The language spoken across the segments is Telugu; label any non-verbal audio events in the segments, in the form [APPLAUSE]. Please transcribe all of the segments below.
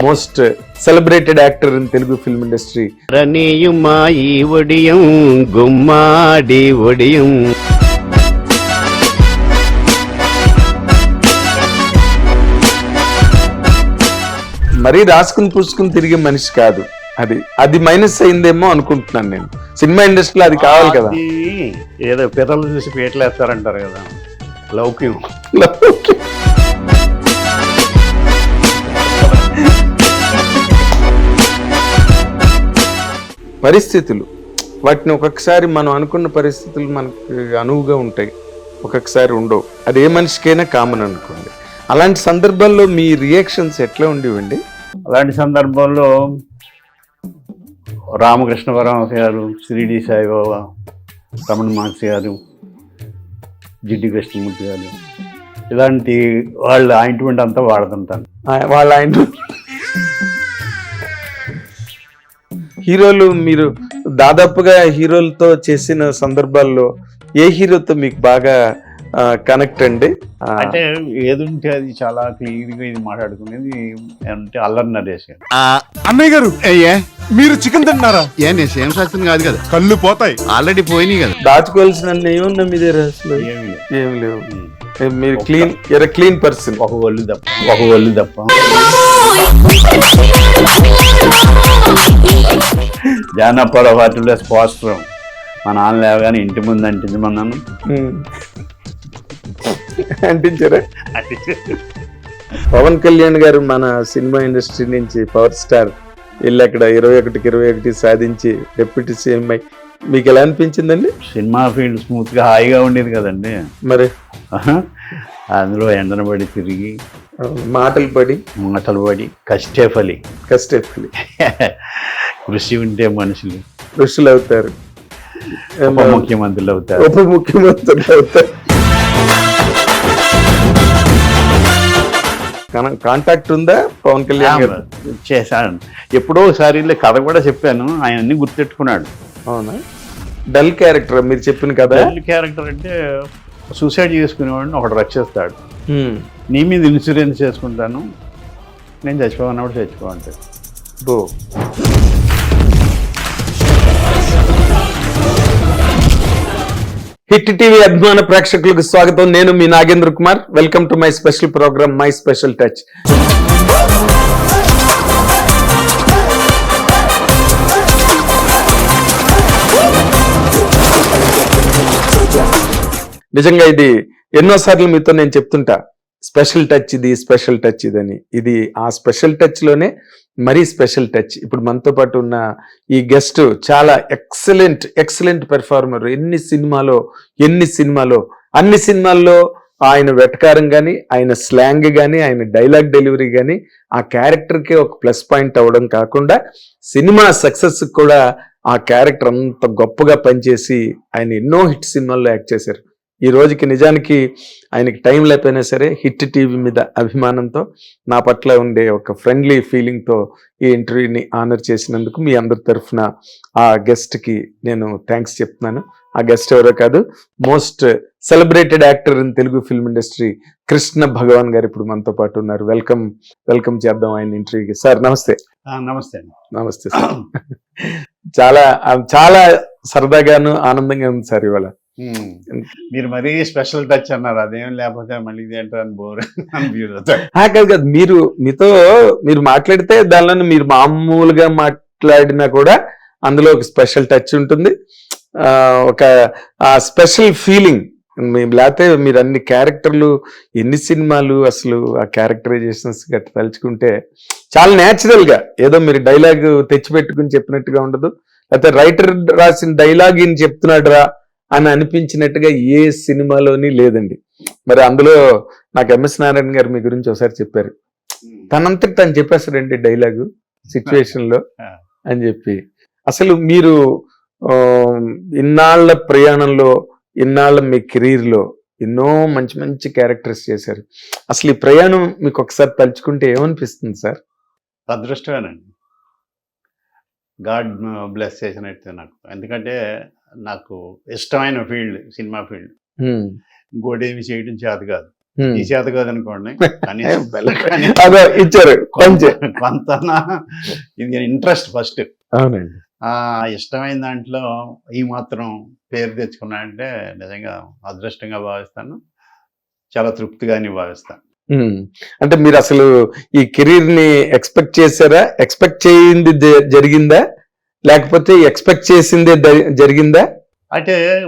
Most celebrated actor in Telugu film industry. రణీయుమాయి ఒడియం గుమ్మాడి ఒడియం. మరీ రాసుకుని పూసుకుని తిరిగే మనిషి కాదు. అది అది మైనస్ అయిందేమో అనుకుంటున్నాను నేను. సినిమా ఇండస్ట్రీలో అది కావాలి కదా. ఏదో పిల్లలు చూసి పీటలు వేస్తారంటారు కదా లౌక్యం. పరిస్థితులు. వాటిని ఒక్కొక్కసారి మనం అనుకున్న పరిస్థితులు మనకు అనువుగా ఉంటాయి. ఒక్కొక్కసారి ఉండవు. అది ఏ మనిషికైనా కామన్ అనుకోండి. అలాంటి సందర్భాల్లో మీ రియాక్షన్స్ ఎట్లా ఉండేవండి? అలాంటి సందర్భంలో రామకృష్ణ పరమహంస గారు శ్రీడి సాయిబాబా రమణ మహర్షి గారు జిడ్డి కృష్ణమూర్తి గారు ఇలాంటి వాళ్ళ ఆయింట్మెంట్ అంతా వాడుతుంటాను వాళ్ళ ఆయన హీరోలు మీరు దాదాపుగా హీరోలతో చేసిన సందర్భాల్లో ఏ హీరోతో మీకు బాగా కనెక్ట్ అండి? అంటే ఏది ఉంటే అది చాలా క్లియర్గా ఇది మాట్లాడుకునేది అంటే అల్లరి నరేష్ అన్నయ్య గారు! అయ్యా. మీరు చికెన్ తింటున్నారా ఏ నేను సేమ్ శాస్త్రం కాదు కదా. కళ్ళు పోతాయి. ఆల్రెడీ పోయినాయి కదా. దాచుకోవాల్సిన ఏమున్నా మీ దగ్గర అసలు? ఏమీ లేదు. ఏం లేవు. ఏ, మీరు క్లీన్ ఎర క్లీన్ పర్సన్ ఒక ఒళ్ళు తప్ప. ఒక ఒళ్ళు తప్ప. జానపద వాటిలో పోస్టర్ మా నాన్న లేవగానే ఇంటి ముందు అంటించమన్నాను అంటించారా? పవన్ కళ్యాణ్ గారు మన సినిమా ఇండస్ట్రీ నుంచి పవర్ స్టార్. వెళ్ళి అక్కడ ఇరవై ఒకటికి ఇరవై ఒకటి సాధించి డిప్యూటీ సీఎం అయి మీకు ఎలా అనిపించిందండి సినిమా ఫీల్డ్ స్మూత్గా హాయిగా ఉండేది కదండి. మరి. అందులో ఎండన పడి తిరిగి మాటలు పడి? మాటలు పడి కష్టే ఫలి [LAUGHS] కృషి ఉంటే మనుషులు. ఋషులు అవుతారు ఉప ముఖ్యమంత్రులు అవుతారు ఉప ముఖ్యమంత్రులు అవుతారు కాంటాక్ట్ ఉందా? పవన్ కళ్యాణ్ చేశాను. ఎప్పుడో ఒకసారి ఇలా కథ కూడా చెప్పాను. ఆయన అన్ని గుర్తెట్టుకున్నాడు. అవునా? డల్ క్యారెక్టర్ మీరు చెప్పిన కదా క్యారెక్టర్ అంటే సూసైడ్ చేసుకునేవాడిని ఒకడు రక్షిస్తాడు. నీ మీద ఇన్సూరెన్స్ చేసుకుంటాను నేను చచ్చిపోమన్నప్పుడు చచ్చిపోమంటాడు బో. హిట్ టీవీ అభిమాన ప్రేక్షకులకు స్వాగతం. నేను మీ Nagendra Kumar. Welcome to my special program my special touch నిజంగా ఇది ఎన్నోసార్లు మీతో నేను చెప్తుంటా స్పెషల్ టచ్ ఇది స్పెషల్ టచ్ ఇదని. ఇది ఆ స్పెషల్ టచ్లోనే మరీ స్పెషల్ టచ్ ఇప్పుడు మనతో పాటు ఉన్న ఈ గెస్ట్ చాలా ఎక్సలెంట్ ఎక్సలెంట్ పెర్ఫార్మర్ ఎన్ని సినిమాలో ఎన్ని సినిమాలో అన్ని సినిమాల్లో ఆయన వెటకారం కానీ ఆయన స్లాంగ్ కానీ ఆయన డైలాగ్ డెలివరీ కానీ ఆ క్యారెక్టర్కే ఒక ప్లస్ పాయింట్ అవ్వడం కాకుండా సినిమా సక్సెస్ కూడా ఆ క్యారెక్టర్ అంత గొప్పగా పనిచేసి ఆయన ఎన్నో హిట్ సినిమాల్లో యాక్ట్ చేశారు. ఈ రోజుకి నిజానికి ఆయనకి టైం లేకపోయినా సరే హిట్ టీవీ మీద అభిమానంతో నా పట్ల ఉండే ఒక ఫ్రెండ్లీ ఫీలింగ్తో ఈ ఇంటర్వ్యూని ఆనర్ చేసినందుకు మీ అందరి తరఫున ఆ గెస్ట్కి నేను థ్యాంక్స్ చెప్తున్నాను. ఆ గెస్ట్ ఎవరో కాదు most celebrated actor in Telugu film industry Krishna Bhagavan గారు ఇప్పుడు మనతో పాటు ఉన్నారు. వెల్కమ్ వెల్కమ్ చేద్దాం ఆయన ఇంటర్వ్యూకి. సార్ నమస్తే. నమస్తే నమస్తే సార్. చాలా చాలా సరదాగాను ఆనందంగా ఉంది సార్ ఇవాళ. మీరు మరీ స్పెషల్ టచ్ అన్నారు. అదేం లేకపోతే మళ్ళీ ఇది ఏంటని బోర్ [LAUGHS] కాదు కాదు. మీరు మీతో మీరు మాట్లాడితే దానిలో మీరు మామూలుగా మాట్లాడినా కూడా అందులో ఒక స్పెషల్ టచ్ ఉంటుంది. ఆ, ఒక ఆ స్పెషల్ ఫీలింగ్. లేకపోతే మీరు అన్ని క్యారెక్టర్లు ఎన్ని సినిమాలు అసలు ఆ క్యారెక్టరైజేషన్స్ గట్ట తలుచుకుంటే చాలా న్యాచురల్గా ఏదో మీరు డైలాగ్ తెచ్చిపెట్టుకుని చెప్పినట్టుగా ఉండదు. లేకపోతే రైటర్ రాసిన డైలాగ్ ఈయన చెప్తున్నాడు రా అని అనిపించినట్టుగా ఏ సినిమాలోని లేదండి. మరి అందులో నాకు ఎంఎస్ నారాయణ గారు మీ గురించి ఒకసారి చెప్పారు. తనంతటి తను చెప్పేస్తాడండి డైలాగు సిచ్యువేషన్లో. అని చెప్పి. అసలు మీరు ఇన్నాళ్ళ ప్రయాణంలో ఇన్నాళ్ళ మీ కెరీర్లో ఎన్నో మంచి మంచి క్యారెక్టర్స్ చేశారు. అసలు ఈ ప్రయాణం మీకు ఒకసారి తలుచుకుంటే ఏమనిపిస్తుంది సార్? అదృష్టమేనండి గాడ్ బ్లెస్ చేసినట్టు నాకు. ఎందుకంటే నాకు ఇష్టమైన ఫీల్డ్ సినిమా ఫీల్డ్. హ్మ్. ఇంకోటి ఏమి చేయడం చేత కాదు. ఈ చేత కనీసం [LAUGHS] అదో ఇచ్చారు కొంచెం కొంత ఇది ఇంట్రెస్ట్ ఫస్ట్. ఆ ఇష్టమైన దాంట్లో ఈ మాత్రం పేరు తెచ్చుకున్నా అంటే నిజంగా అదృష్టంగా భావిస్తాను. చాలా తృప్తిగాని భావిస్తాను. అంటే మీరు అసలు ఈ కెరీర్ని ఎక్స్పెక్ట్ చేశారా? ఎక్స్పెక్ట్ చేయింది జరిగిందా? లేకపోతే ఎక్స్పెక్ట్ చేసిందే జరిగిందా? అంటే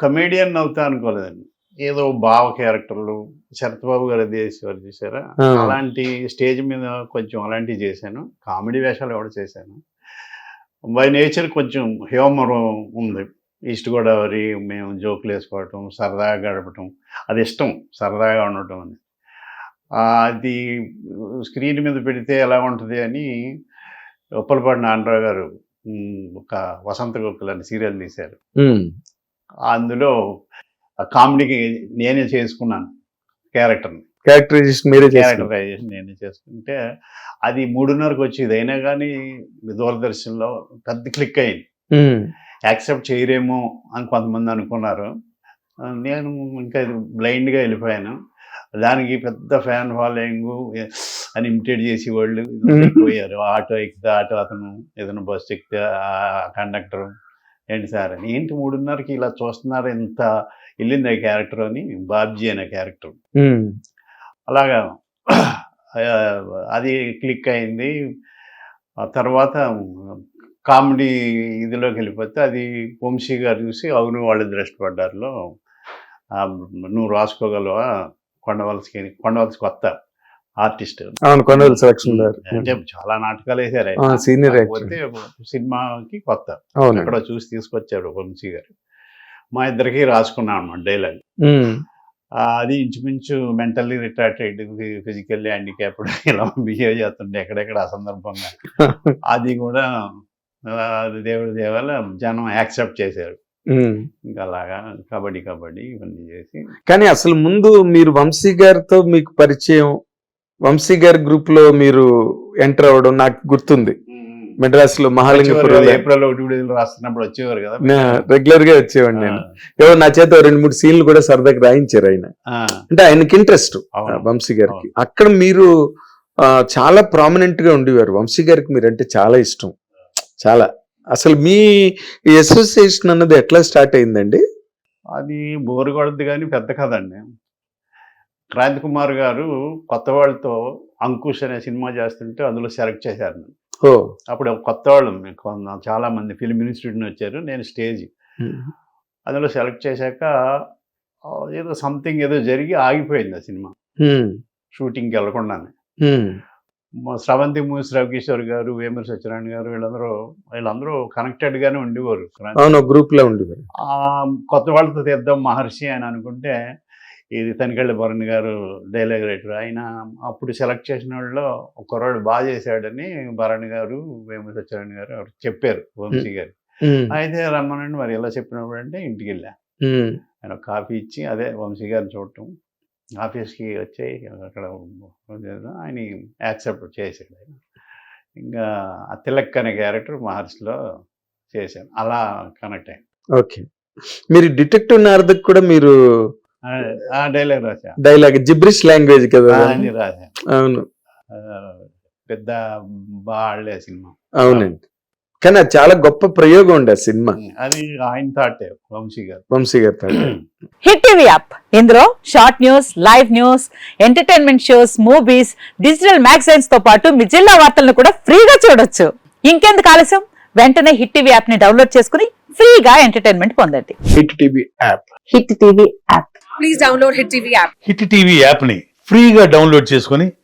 కమేడియన్ అవుతా అనుకోలేదండి. ఏదో భావ క్యారెక్టర్లు శరత్బాబు గారు దేశవారు చూసారా? ఆ. అలాంటి స్టేజ్ మీద కొంచెం అలాంటివి చేశాను. కామెడీ వేషాలు కూడా చేశాను బై నేచర్ కొంచెం హ్యూమర్ ఉంది. ఈస్ట్ గోదావరి మేము జోకులు వేసుకోవటం సరదాగా గడపటం. అది ఇష్టం సరదాగా ఉండటం అని. అది స్క్రీన్ మీద పెడితే ఎలా ఉంటుంది అని ఉప్పలపాటి నాన్నరావు గారు ఒక వసంత గోకుల్ అని సీరియల్ తీశారు. అందులో కామెడీకి నేనే చేసుకున్నాను క్యారెక్టర్ని. క్యారెక్టరైజేషన్ మీరే క్యారెక్టరైజేషన్ నేనే చేసుకుంటే అది మూడున్నరకు వచ్చేది. అయినా కానీ దూరదర్శన్లో పెద్ద క్లిక్ అయింది. యాక్సెప్ట్ చేయరేమో అని కొంతమంది అనుకున్నారు. నేను ఇంకా బ్లైండ్గా వెళ్ళిపోయాను. దానికి పెద్ద ఫ్యాన్ ఫాలోయింగ్ అని ఇమిటేట్ చేసి వాళ్ళు పోయారు ఆటో ఎక్కితే ఆటో అతను ఏదైనా బస్సు ఎక్కితే కండక్టర్. ఏంటి సార్ అని. ఏంటి మూడున్నరకి ఇలా చూస్తున్నారు? ఎంత వెళ్ళింది ఆ క్యారెక్టర్ అని. బాబ్జీ అనే క్యారెక్టర్. అలాగా అది క్లిక్ అయింది. తర్వాత కామెడీ ఇదిలోకి వెళ్ళిపోతే అది వంశీ గారు చూసి అవును వాళ్ళు దృష్టిపడ్డారులో నువ్వు రాసుకోగలవా? కొండవలసకి కొండవలసి కొత్త ఆర్టిస్ట్. అవును కొనవల్ సెలక్షన్ అంటే చాలా నాటకాలు ఆయన. సీనియర్ సినిమాకి కొత్త. అవునండి. ఎక్కడో చూసి తీసుకొచ్చాడు వంశీ గారు. మా ఇద్దరికి రాసుకున్నాం అన్నమాట డైలాగ్. ఆ, అది ఇంచుమించు మెంటల్లీ రిటార్టెడ్ ఫిజికల్లీ హ్యాండిక్యాప్డ్ ఇలా బిహేవ్ చేస్తుండే ఎక్కడెక్కడ అసందర్భంగా [LAUGHS] అది కూడా ఆ, దేవుడి దేవాల జనం యాక్సెప్ట్ చేశారు. ఇంకా అలాగా కబడ్డీ కబడ్డీ ఇవన్నీ చేసి. కానీ అసలు ముందు మీరు వంశీ గారితో మీకు పరిచయం వంశీ గారి గ్రూప్లో మీరు ఎంటర్ అవ్వడం నాకు గుర్తుంది. మెడ్రాస్లో మహాలింగపురం ఏప్రిల్ ఒకటి విడుదల రాస్తున్నప్పుడు వచ్చేవారు కదా. రెగ్యులర్గా వచ్చేవాడిని నేను. ఎవరు నా చేత రెండు మూడు సీన్లు కూడా సరదాగా రాయించారు ఆయన. అంటే ఆయనకి ఇంట్రెస్ట్. వంశీ గారికి. అక్కడ మీరు చాలా ప్రామినెంట్గా ఉండేవారు. వంశీ గారికి మీరంటే చాలా ఇష్టం. చాలా. అసలు మీ అసోసియేషన్ అన్నది ఎట్లా స్టార్ట్ అయిందండి? అది బోరు కొడద్దు కానీ పెద్ద కథ అండి క్రాంతి కుమార్ గారు కొత్త వాళ్ళతో అంకుష్ అనే సినిమా చేస్తుంటే అందులో సెలెక్ట్ చేశారు. ఓ. అప్పుడు కొత్త వాళ్ళు చాలా మంది ఫిల్మ్ ఇన్స్టిట్యూట్ నుంచి వచ్చారు. నేను స్టేజ్ అందులో సెలెక్ట్ చేశాక ఏదో సంథింగ్ ఏదో జరిగి ఆగిపోయింది ఆ సినిమా. షూటింగ్కి వెళ్ళకుండానే. స్రవంతి మూసి రవికిషోర్ గారు వేమూరి సత్యనారాయణ గారు వీళ్ళందరూ వీళ్ళందరూ కనెక్టెడ్ గానే ఉండేవారు. అవును గ్రూప్లో ఉండేవారు. ఆ కొత్త వాళ్ళతో తీద్దాం మహర్షి అని అనుకుంటే ఇది తనికెళ్ళ భరణ్ గారు డైలాగ్ రైటర్ ఆయన అప్పుడు సెలెక్ట్ చేసిన వాళ్ళలో ఒక కుర్రాడు బాగా చేశాడని భరణ్ గారు వేమూరి సత్యనారాయణ గారు చెప్పారు వంశీ గారు. అయితే రమ్మనండి మరి ఎలా చెప్పినప్పుడు అంటే ఇంటికి వెళ్ళా. ఆయన కాఫీ ఇచ్చి అదే వంశీ గారిని చూడటం. ఆఫీస్కి వచ్చి అక్కడ ఆయన యాక్సెప్ట్ చేసాడు ఆయన ఇంకా ఆ తిలక్ అనే క్యారెక్టర్ మహర్షిలో చేశాను అలా కనెక్ట్ అయ్యాను ఓకే. మీరు డిటెక్టివ్ నారదకు కూడా మీరు డైలాగ్ రాశా డైలాగ్ జిబ్రిష్ లాంగ్వేజ్ కదా అని రాశా అవును. పెద్ద బాగా సినిమా. అవునండి. కానీ అది చాలా గొప్ప ప్రయోగం ఉండే సినిమా. అది ఆయన థాటే వంశీ గారు. వంశీ గారితో హిట్ టీవీ యాప్. ఇందులో short news live news entertainment shows movies digital మ్యాగజైన్స్తో పాటు మీ జిల్లా వార్తలను కూడా ఫ్రీగా చూడొచ్చు. ఇంకెందుకు ఆలస్యం? వెంటనే హిట్ టీవీ యాప్ని డౌన్లోడ్ చేసుకుని ఫ్రీగా ఎంటర్టైన్మెంట్ పొందండి. Hit TV app. Hit TV app. Please download Hit TV app. Hit TV యాప్ని ఫ్రీగా డౌన్లోడ్ చేసుకొని